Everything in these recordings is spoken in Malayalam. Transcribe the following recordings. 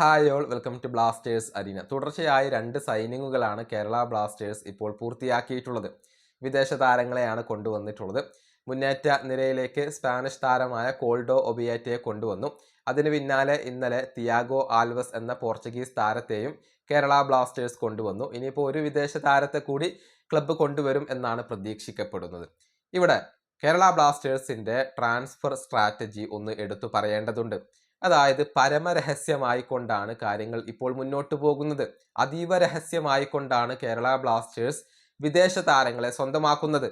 Hi all welcome to Blasters arena. തുടർച്ചയായ രണ്ട് സൈനിങ്ങുകളാണ് കേരള ബ്ലാസ്റ്റേഴ്സ് ഇപ്പോൾ പൂർത്തിയാക്കിയിട്ടുള്ളത്. വിദേശ താരങ്ങളെയാണ് കൊണ്ടുവന്നിട്ടുള്ളത്. മുന്നേറ്റ നിരയിലേക്ക് സ്പാനിഷ് താരമായ കോൾഡോ ഒബിയാറ്റയെ കൊണ്ടുവന്നു. അതിന് പിന്നാലെ ഇന്നലെ തിയാഗോ ആൽവസ് എന്ന പോർച്ചുഗീസ് താരത്തെയും കേരള ബ്ലാസ്റ്റേഴ്സ് കൊണ്ടുവന്നു. ഇനിയിപ്പോൾ ഒരു വിദേശ താരത്തെ കൂടി ക്ലബ്ബ് കൊണ്ടുവരും എന്നാണ് പ്രതീക്ഷിക്കപ്പെടുന്നത്. ഇവിടെ കേരള ബ്ലാസ്റ്റേഴ്സിന്റെ ട്രാൻസ്ഫർ സ്ട്രാറ്റജി ഒന്ന് എടുത്തു പറയേണ്ടതുണ്ട്. അതായത് പരമരഹസ്യമായിക്കൊണ്ടാണ് കാര്യങ്ങൾ ഇപ്പോൾ മുന്നോട്ട് പോകുന്നത്. അതീവ രഹസ്യമായിക്കൊണ്ടാണ് കേരള ബ്ലാസ്റ്റേഴ്സ് വിദേശ താരങ്ങളെ സ്വന്തമാക്കുന്നത്.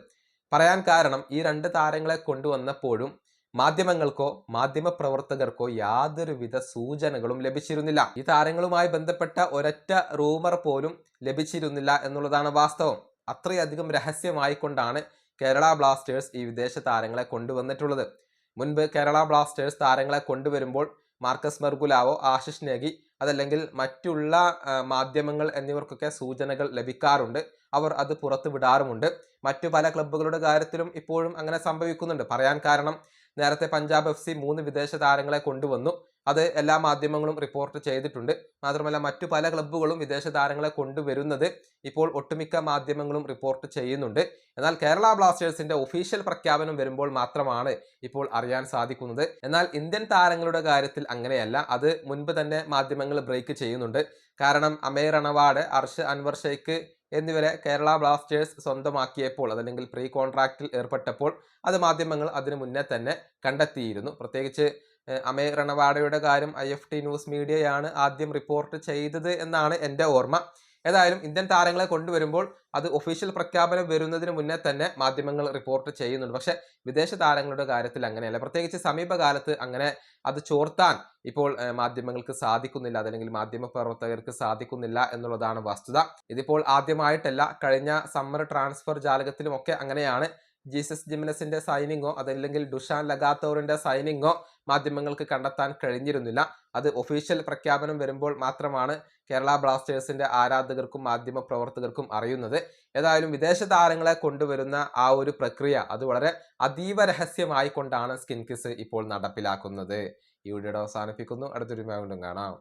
പറയാൻ കാരണം ഈ രണ്ട് താരങ്ങളെ കൊണ്ടുവന്നപ്പോഴും മാധ്യമങ്ങൾക്കോ മാധ്യമ പ്രവർത്തകർക്കോ യാതൊരുവിധ സൂചനകളും ലഭിച്ചിരുന്നില്ല. ഈ താരങ്ങളുമായി ബന്ധപ്പെട്ട ഒരൊറ്റ റൂമർ പോലും ലഭിച്ചിരുന്നില്ല എന്നുള്ളതാണ് വാസ്തവം. അത്രയധികം രഹസ്യമായിക്കൊണ്ടാണ് കേരള ബ്ലാസ്റ്റേഴ്സ് ഈ വിദേശ താരങ്ങളെ കൊണ്ടുവന്നിട്ടുള്ളത്. മുൻപ് കേരള ബ്ലാസ്റ്റേഴ്സ് താരങ്ങളെ കൊണ്ടുവരുമ്പോൾ മാർക്കസ് മെർഗുലാവോ ആശിഷ് നേഗി അതല്ലെങ്കിൽ മറ്റുള്ള മാധ്യമങ്ങൾ എന്നിവർക്കൊക്കെ സൂചനകൾ ലഭിക്കാറുണ്ട്. അവർ അത് പുറത്തു വിടാറുമുണ്ട്. മറ്റു പല ക്ലബ്ബുകളുടെ കാര്യത്തിലും ഇപ്പോഴും അങ്ങനെ സംഭവിക്കുന്നുണ്ട്. പറയാൻ കാരണം നേരത്തെ പഞ്ചാബ് എഫ് സി മൂന്ന് വിദേശ താരങ്ങളെ കൊണ്ടുവന്നു. അത് എല്ലാ മാധ്യമങ്ങളും റിപ്പോർട്ട് ചെയ്തിട്ടുണ്ട്. മാത്രമല്ല മറ്റു പല ക്ലബ്ബുകളും വിദേശ താരങ്ങളെ കൊണ്ടുവരുന്നത് ഇപ്പോൾ ഒട്ടുമിക്ക മാധ്യമങ്ങളും റിപ്പോർട്ട് ചെയ്യുന്നുണ്ട്. എന്നാൽ കേരള ബ്ലാസ്റ്റേഴ്സിന്റെ ഒഫീഷ്യൽ പ്രഖ്യാപനം വരുമ്പോൾ മാത്രമാണ് ഇപ്പോൾ അറിയാൻ സാധിക്കുന്നത്. എന്നാൽ ഇന്ത്യൻ താരങ്ങളുടെ കാര്യത്തിൽ അങ്ങനെയല്ല. അത് മുൻപ് തന്നെ മാധ്യമങ്ങൾ ബ്രേക്ക് ചെയ്യുന്നുണ്ട്. കാരണം അമേർ അണവാഡ് അർഷ് അൻവർ ഷെയ്ഖ് എന്നിവരെ കേരള ബ്ലാസ്റ്റേഴ്സ് സ്വന്തമാക്കിയപ്പോൾ അതല്ലെങ്കിൽ പ്രീ കോൺട്രാക്റ്റിൽ ഏർപ്പെട്ടപ്പോൾ അത് മാധ്യമങ്ങൾ അതിനു മുന്നേ തന്നെ കണ്ടെത്തിയിരുന്നു. പ്രത്യേകിച്ച് അമേർ റണവാഡയുടെ കാര്യം ഐ എഫ് ടി ന്യൂസ് മീഡിയയാണ് ആദ്യം റിപ്പോർട്ട് ചെയ്തത് എന്നാണ് എന്റെ ഓർമ്മ. ഏതായാലും ഇന്ത്യൻ താരങ്ങളെ കൊണ്ടുവരുമ്പോൾ അത് ഒഫീഷ്യൽ പ്രഖ്യാപനം വരുന്നതിന് മുന്നേ തന്നെ മാധ്യമങ്ങൾ റിപ്പോർട്ട് ചെയ്യുന്നുണ്ട്. പക്ഷെ വിദേശ താരങ്ങളുടെ കാര്യത്തിൽ അങ്ങനെയല്ല. പ്രത്യേകിച്ച് സമീപകാലത്ത് അങ്ങനെ അത് ചോർത്താൻ ഇപ്പോൾ മാധ്യമങ്ങൾക്ക് സാധിക്കുന്നില്ല. അതല്ലെങ്കിൽ മാധ്യമ പ്രവർത്തകർക്ക് സാധിക്കുന്നില്ല എന്നുള്ളതാണ് വസ്തുത. ഇതിപ്പോൾ ആദ്യമായിട്ടല്ല കഴിഞ്ഞ സമ്മർ ട്രാൻസ്ഫർ ജാലകത്തിലും ഒക്കെ അങ്ങനെയാണ്. ജീസസ് ജിമിനസിന്റെ സൈനിങ്ങോ അതല്ലെങ്കിൽ ഡുഷാൻ ലഗാത്തോറിന്റെ സൈനിങ്ങോ മാധ്യമങ്ങൾക്ക് കണ്ടെത്താൻ കഴിഞ്ഞിരുന്നില്ല. അത് ഒഫീഷ്യൽ പ്രഖ്യാപനം വരുമ്പോൾ മാത്രമാണ് കേരള ബ്ലാസ്റ്റേഴ്സിന്റെ ആരാധകർക്കും മാധ്യമ പ്രവർത്തകർക്കും അറിയുന്നത്. ഏതായാലും വിദേശ താരങ്ങളെ കൊണ്ടുവരുന്ന ആ ഒരു പ്രക്രിയ അത് വളരെ അതീവ രഹസ്യമായി കൊണ്ടാണ് സ്കിൻ കിസ് ഇപ്പോൾ നടപ്പിലാക്കുന്നത്. ഈ വീഡിയോ അവസാനിപ്പിക്കുന്നു. അടുത്തൊരു കാണാം.